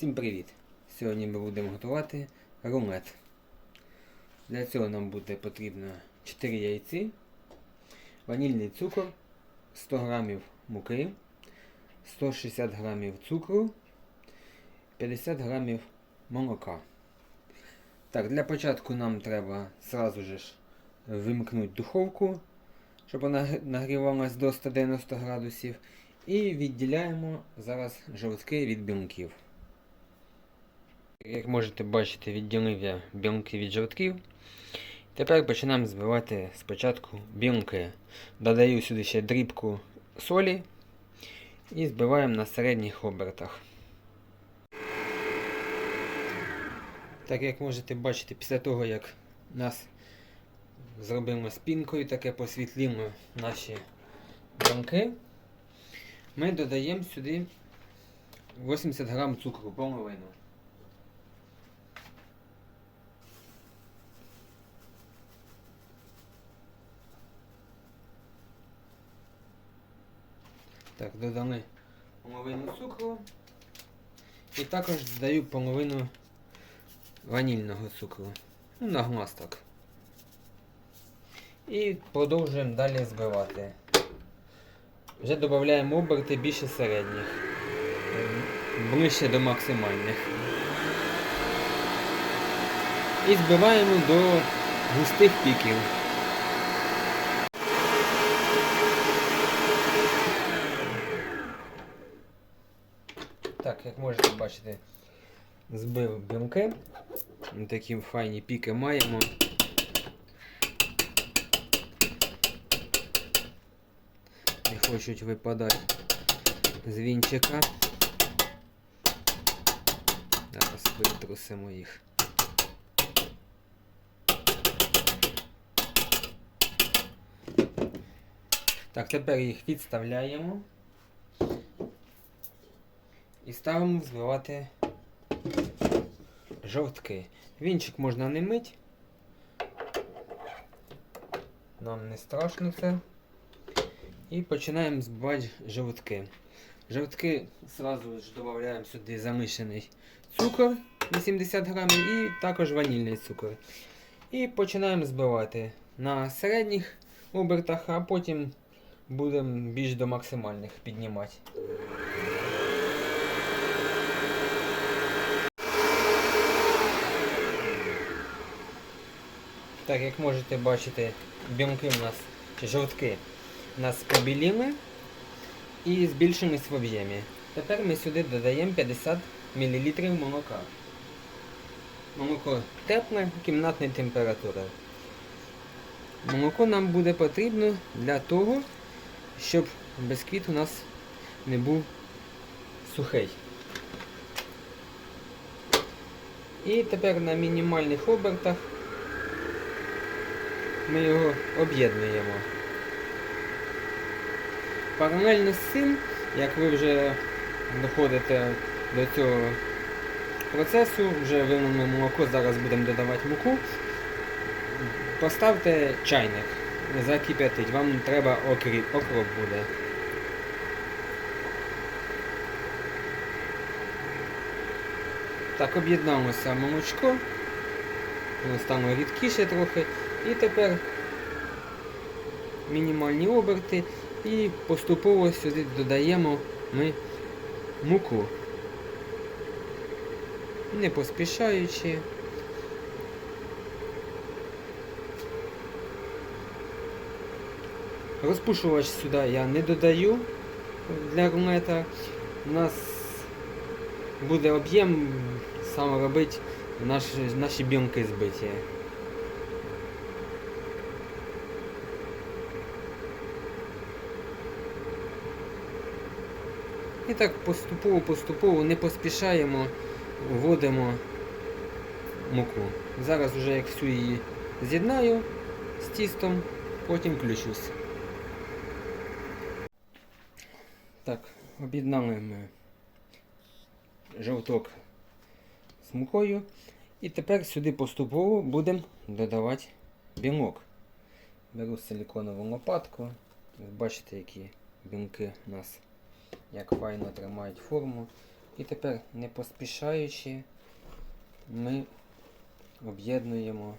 Всім привіт! Сьогодні ми будемо готувати рулет. Для цього нам буде потрібно 4 яйці, ванільний цукор, 100 г муки, 160 г цукру, 50 г молока. Так, для початку нам треба сразу же вимкнути духовку, щоб вона нагрівалась до 190 градусів. І відділяємо зараз жовтки від білків. Як можете бачити, відділив я білки від жовтків. Тепер починаємо збивати спочатку білки. Додаю сюди ще дрібку солі і збиваємо на середніх обертах. Так як можете бачити, після того як нас зробимо спінкою, таке посвітлімо наші білки, ми додаємо сюди 80 грам цукру половину. Так, додали половину цукру. І також додаю половину ванільного цукру. Ну, на глаз так. І продовжуємо далі збивати. Вже додаємо оберти більше середніх. Ближче до максимальних. І збиваємо до густих піків. Так, як можете бачити, збив білки. Такі файні піки маємо. Не хочуть випадати з вінчика. Зараз витрусимо їх. Так, тепер їх відставляємо і ставимо взбивати жовтки. Вінчик можна не мить. Нам не страшно це. І починаємо збивати жовтки. Жовтки сразу ж додаємо сюди замішаний цукор 80 грамів і також ванільний цукор. І починаємо збивати на середніх обертах, а потім будемо більш до максимальних піднімати. Так, як можете бачити, білки у нас, чи жовтки у нас побіліли і збільшились в об'ємі. Тепер ми сюди додаємо 50 мл молока. Молоко тепле, кімнатної температури. Молоко нам буде потрібно для того, щоб бисквіт у нас не був сухий. І тепер на мінімальних обертах ми його об'єднуємо. Паралельно з цим, як ви вже доходите до цього процесу, вже вилимо молоко, зараз будемо додавати муку. Поставте чайник, закип'ятить, вам треба окріп, окроп буде. Так, об'єдналося молочко, воно стало рідкіше трохи. І тепер мінімальні оберти і поступово сюди додаємо ми муку. Не поспішаючи. Розпушувач сюди я не додаю для рулета. У нас буде об'єм саме робити наші, наші білки збиті. І так поступово-поступово не поспішаємо, вводимо муку. Зараз вже як всю її з'єднаю з тістом, потім включусь. Так, об'єднали ми жовток з мукою. І тепер сюди поступово будемо додавати білок. Беру силиконову лопатку. Ви Бачите, які білки у нас як файно тримають форму. І тепер, не поспішаючи, ми об'єднуємо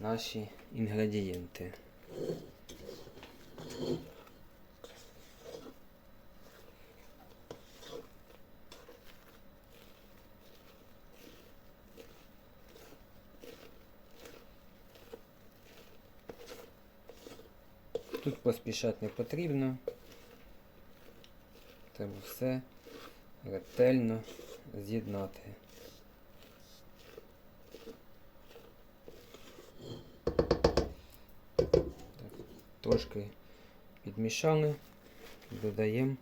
наші інгредієнти. Тут поспішати не потрібно. Треба все ретельно з'єднати. Трошки підмішали, додаємо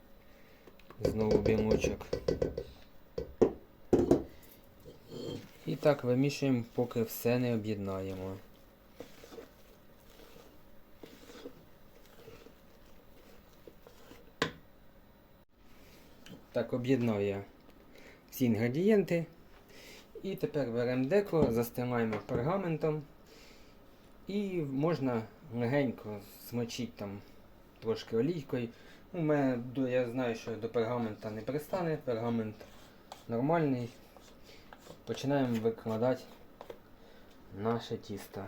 знову білочок. І так вимішуємо, поки все не об'єднаємо. Так, об'єднав всі інгредієнти. І тепер беремо деко, застилаємо пергаментом. І можна легенько змочити там трошки олійкою. У мене я знаю, що до пергамента не пристане, пергамент нормальний. Починаємо викладати наше тісто.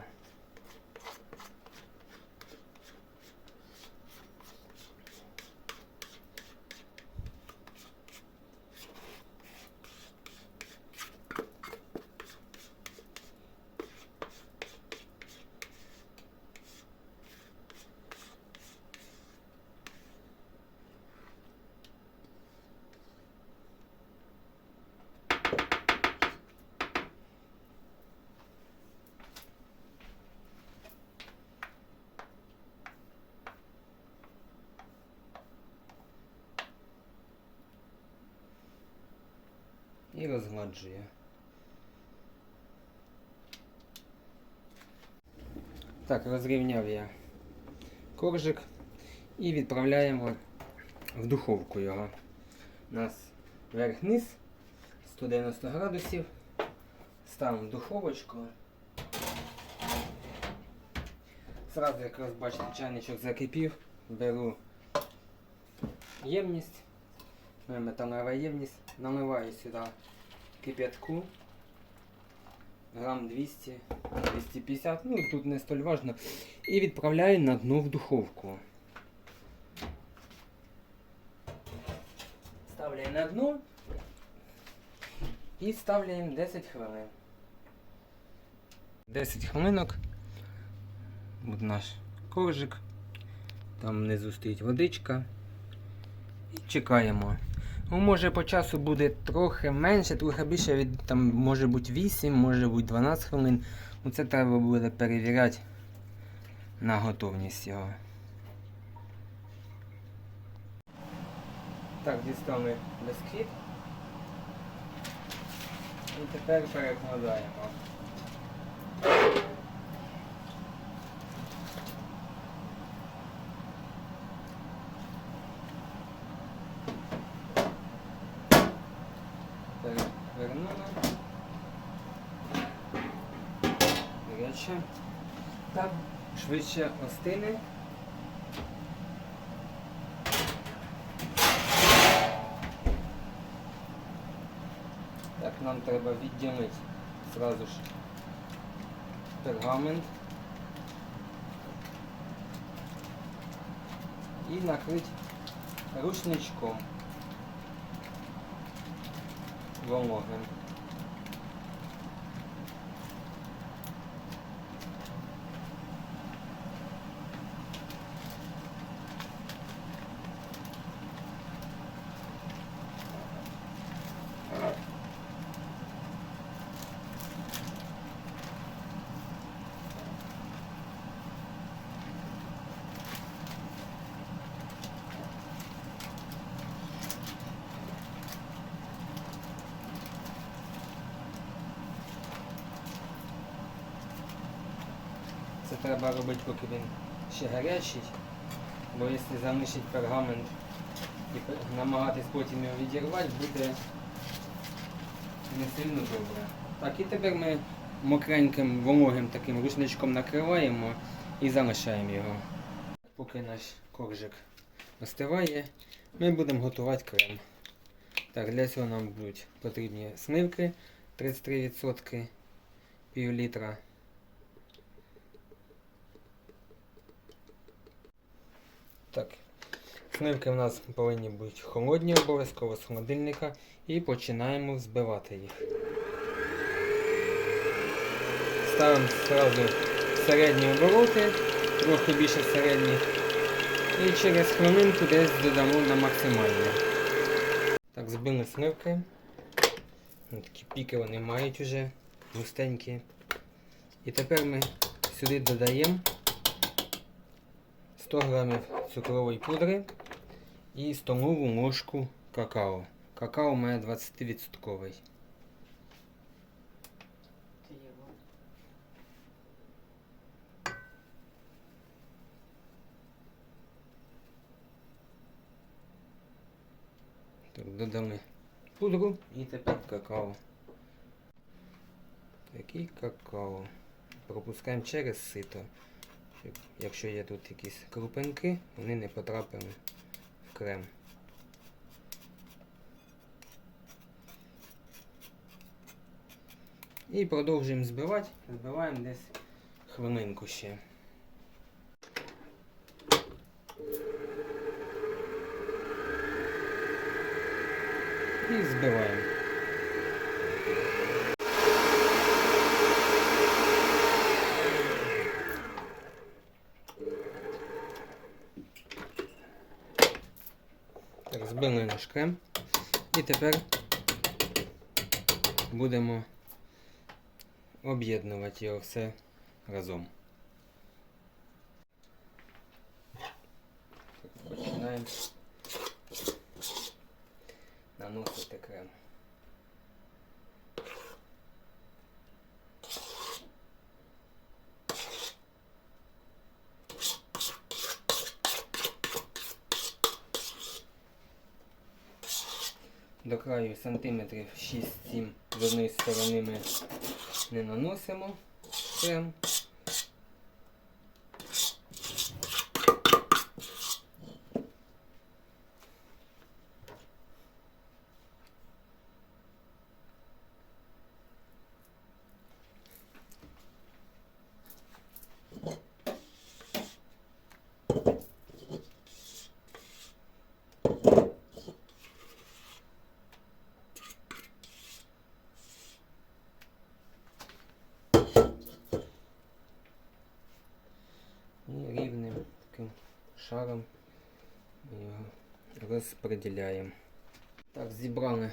І розгладжує. Так, розрівняв я коржик і відправляємо в духовку його. У нас верх-низ 190 градусів. Ставимо в духовочку. Зразу, як ви бачите, чайничок закипів, беру ємність. Моя металева ємність. Наливаю сюди кип'ятку. Грам 200, 250, ну тут не столь важно. І відправляю на дно в духовку. Ставляю на дно і ставляємо 10 хвилин. 10 хвилинок. От наш коржик. Там внизу стоїть водичка. І чекаємо. Ну, може по часу буде трохи менше, трохи більше, від, там може бути 8, може бути 12 хвилин. Ну це треба буде перевіряти на готовність його. Так, дістали бисквіт. І тепер перекладаємо. Перевернули. Гаряче. Так, швидше остине. Так, нам треба відділити зразу ж пергамент і накрити рушничком вологим. Це треба робити, поки він ще гарячий, бо якщо залишить пергамент і намагатись потім його відірвати, буде не сильно добре. Так, і тепер ми мокреньким вологим таким рушничком накриваємо і залишаємо його. Поки наш коржик остиває, ми будемо готувати крем. Так, для цього нам будуть потрібні сливки 33%, пів літра. Так, сливки в нас повинні бути холодні обов'язково з холодильника і починаємо взбивати їх. Ставимо одразу середні обороти, трохи більше середніх. І через хвилинку десь додамо на максимальне. Так, збили сливки. Ну, Такі піки вони мають уже густенькі. І тепер ми сюди додаємо 100 грамів цукрової пудри і столову ложку какао. Какао має 20%. Ти його. Так, додали пудру і тепер какао. Такий какао. Пропускаємо через сито. Якщо є тут якісь крупинки, вони не потрапили в крем. І продовжуємо збивати. Збиваємо десь хвилинку ще. І збиваємо. Так, збили наш крем. І тепер будемо об'єднувати його все разом. Починаємо наносити крем. До краю сантиметрів 6-7 з одної сторони ми не наносимо крем. І рівним таким шаром його розподіляємо. Так, зібрали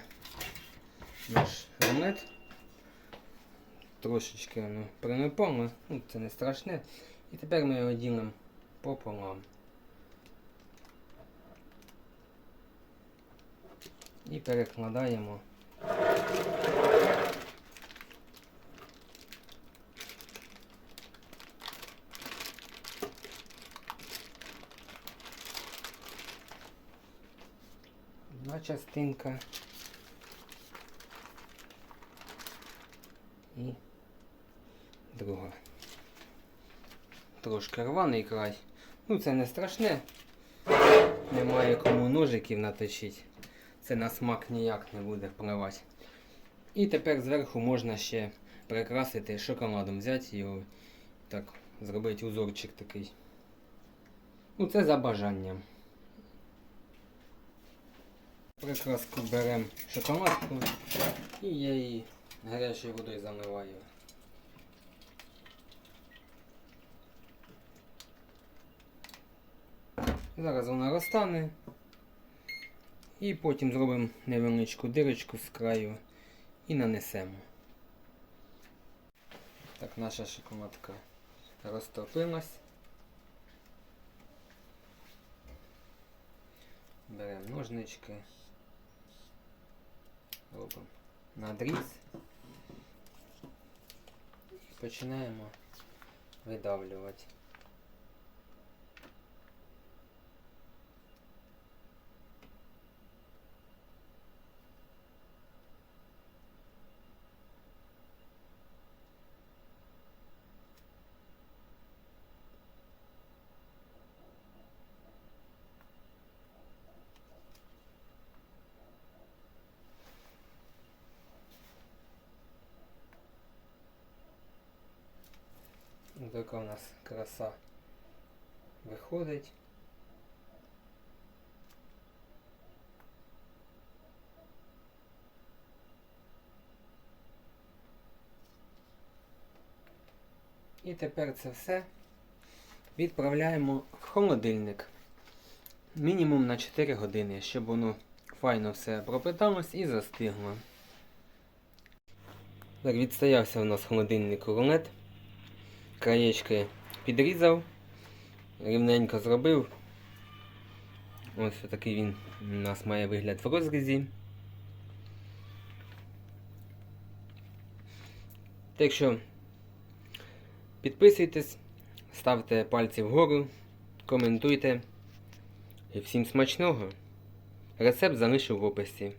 наш омлет. Трошечки воно принипало, ну це не страшне. І тепер ми його ділимо пополам. І перекладаємо частинка і друга. Трошки рваний край. Ну це не страшне. Немає кому ножиків наточити. Це на смак ніяк не буде впливати. І тепер зверху можна ще прикрасити шоколадом, взяти його так, зробити узорчик такий. Ну це за бажанням. Прикраску беремо шоколадку і я її гарячою водою заливаю. Зараз вона розтане. І потім зробимо невеличку дирочку з краю і нанесемо. Так, наша шоколадка розтопилась. Беремо ножнички, робимо надріз починаємо видавлювати. Така у нас краса виходить. І тепер це все відправляємо в холодильник. Мінімум на 4 години, щоб воно файно все пропиталось і застигло. Так, відстоявся у нас в холодильнику рулет. Краєчки підрізав, рівненько зробив. Ось такий він у нас має вигляд в розрізі. Так що підписуйтесь, ставте пальці вгору, коментуйте. І всім смачного! Рецепт залишу в описі.